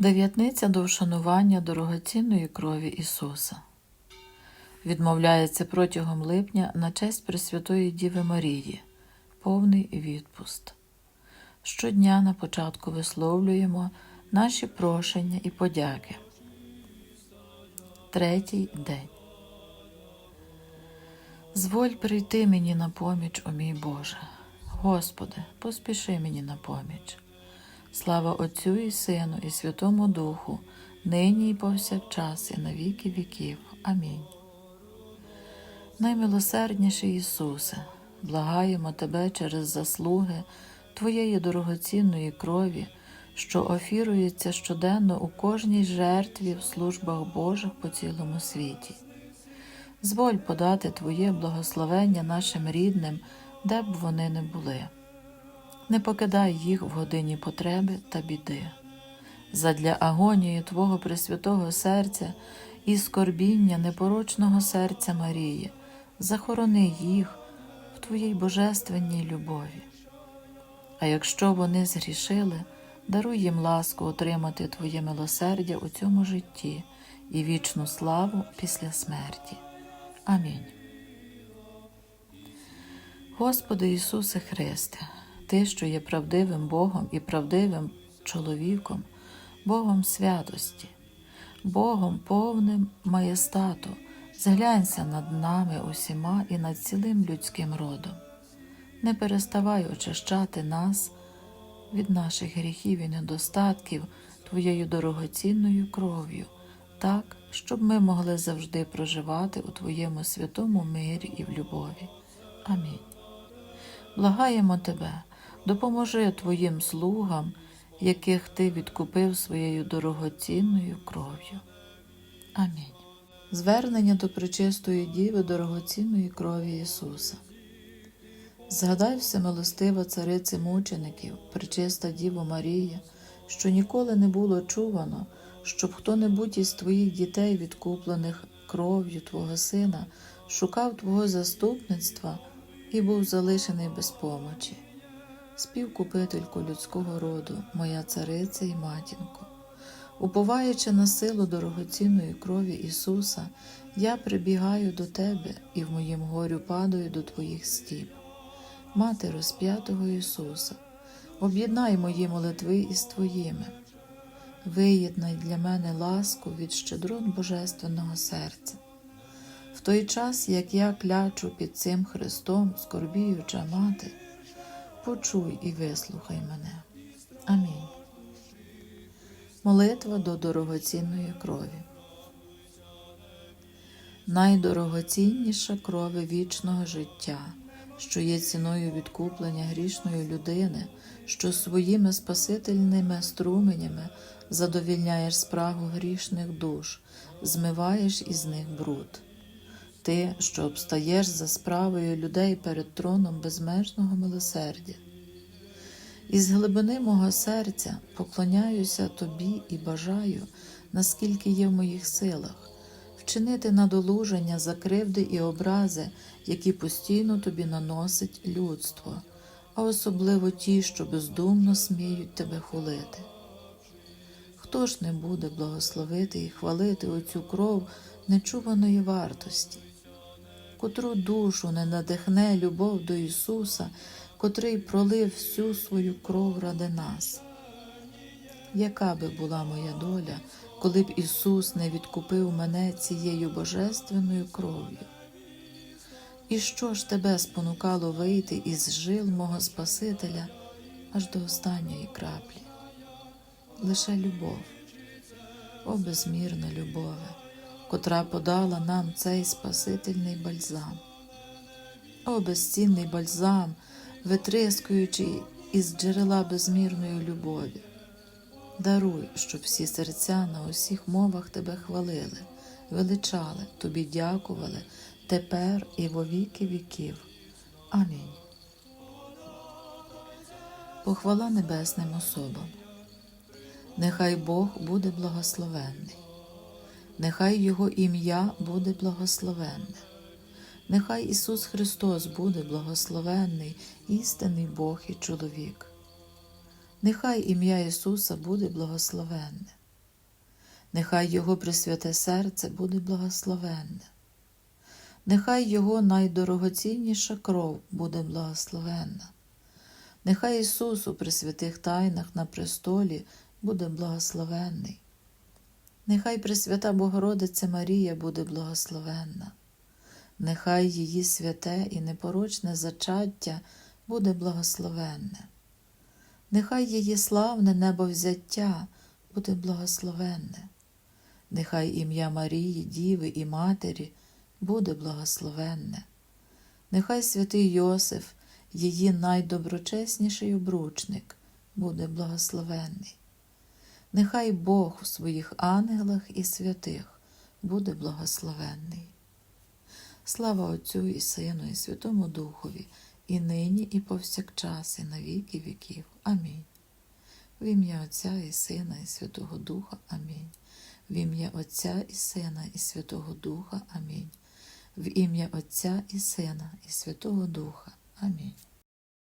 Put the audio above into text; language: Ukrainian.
Дев'ятниця до вшанування дорогоцінної крові Ісуса. Відмовляється протягом липня на честь Пресвятої Діви Марії, повний відпуст. Щодня на початку висловлюємо наші прошення і подяки. Третій день. Зволь прийти мені на поміч, о мій Боже. Господи, поспіши мені на поміч. Слава Отцю і Сину, і Святому Духу, нині і повсякчас, і на віки віків. Амінь. Наймилосердніший Ісусе, благаємо Тебе через заслуги Твоєї дорогоцінної крові, що офірується щоденно у кожній жертві в службах Божих по цілому світі. Зволь подати Твоє благословення нашим рідним, де б вони не були. Не покидай їх в годині потреби та біди. Задля агонії Твого Пресвятого серця і скорбіння непорочного серця Марії, захорони їх в Твоїй божественній любові. А якщо вони згрішили, даруй їм ласку отримати Твоє милосердя у цьому житті і вічну славу після смерті. Амінь. Господи Ісусе Христе, Ти, що є правдивим Богом і правдивим чоловіком, Богом святості, Богом повним маєстату, зглянься над нами усіма і над цілим людським родом. Не переставай очищати нас від наших гріхів і недостатків Твоєю дорогоцінною кров'ю, так, щоб ми могли завжди проживати у Твоєму святому мирі і в любові. Амінь. Благаємо Тебе, допоможи Твоїм слугам, яких Ти відкупив своєю дорогоцінною кров'ю. Амінь. Звернення до пречистої Діви дорогоцінної крові Ісуса. Згадай всемилостива цариці мучеників, пречиста Діво Марія, що ніколи не було чувано, щоб хто-небудь із твоїх дітей, відкуплених кров'ю Твого Сина, шукав Твого заступництва і був залишений без помочі. Співкупительку людського роду, моя цариця і матінко. Уповаючи на силу дорогоцінної крові Ісуса, я прибігаю до Тебе і в моїм горю падаю до Твоїх стіп. Мати розп'ятого Ісуса, об'єднай мої молитви із Твоїми, виєднай для мене ласку від щедрот Божественного серця. В той час, як я клячу під цим Христом, скорбіюча мати, почуй і вислухай мене. Амінь. Молитва до дорогоцінної крові. Найдорогоцінніша крови вічного життя, що є ціною відкуплення грішної людини, що своїми спасительними струменями задовільняєш спрагу грішних душ, змиваєш із них бруд. Ти, що обстаєш за справою людей перед троном безмежного милосердя. Із глибини мого серця поклоняюся тобі і бажаю, наскільки є в моїх силах, вчинити надолуження за кривди і образи, які постійно тобі наносить людство, а особливо ті, що бездумно сміють тебе хулити. Хто ж не буде благословити і хвалити оцю кров нечуваної вартості? Котру душу не надихне любов до Ісуса, котрий пролив всю свою кров ради нас. Яка би була моя доля, коли б Ісус не відкупив мене цією божественною кров'ю? І що ж тебе спонукало вийти із жил мого Спасителя аж до останньої краплі? Лише любов, о безмірна любове, котра подала нам цей Спасительний бальзам. О безцінний бальзам, витрискуючи із джерела безмірної любові. Даруй, щоб всі серця на усіх мовах тебе хвалили, величали, тобі дякували тепер і во віки віків. Амінь. Похвала небесним особам. Нехай Бог буде благословенний, нехай Його ім'я буде благословенне. Нехай Ісус Христос буде благословенний, істинний Бог і чоловік. Нехай ім'я Ісуса буде благословенне. Нехай Його присвяте серце буде благословенне. Нехай Його найдорогоцінніша кров буде благословенна. Нехай Ісус у присвятих тайнах на престолі буде благословенний. Нехай Пресвята Богородиця Марія буде благословенна. Нехай її святе і непорочне зачаття буде благословенне. Нехай її славне небовзяття буде благословенне. Нехай ім'я Марії, Діви і Матері буде благословенне. Нехай святий Йосиф, її найдоброчесніший обручник, буде благословенний. Нехай Бог у своїх ангелах і святих буде благословенний. Слава Отцю і Сину, і Святому Духові, і нині, і повсякчас, і на віки віків. Амінь. В ім'я Отця і Сина, і Святого Духа. Амінь. В ім'я Отця і Сина, і Святого Духа. Амінь. В ім'я Отця і Сина, і Святого Духа. Амінь.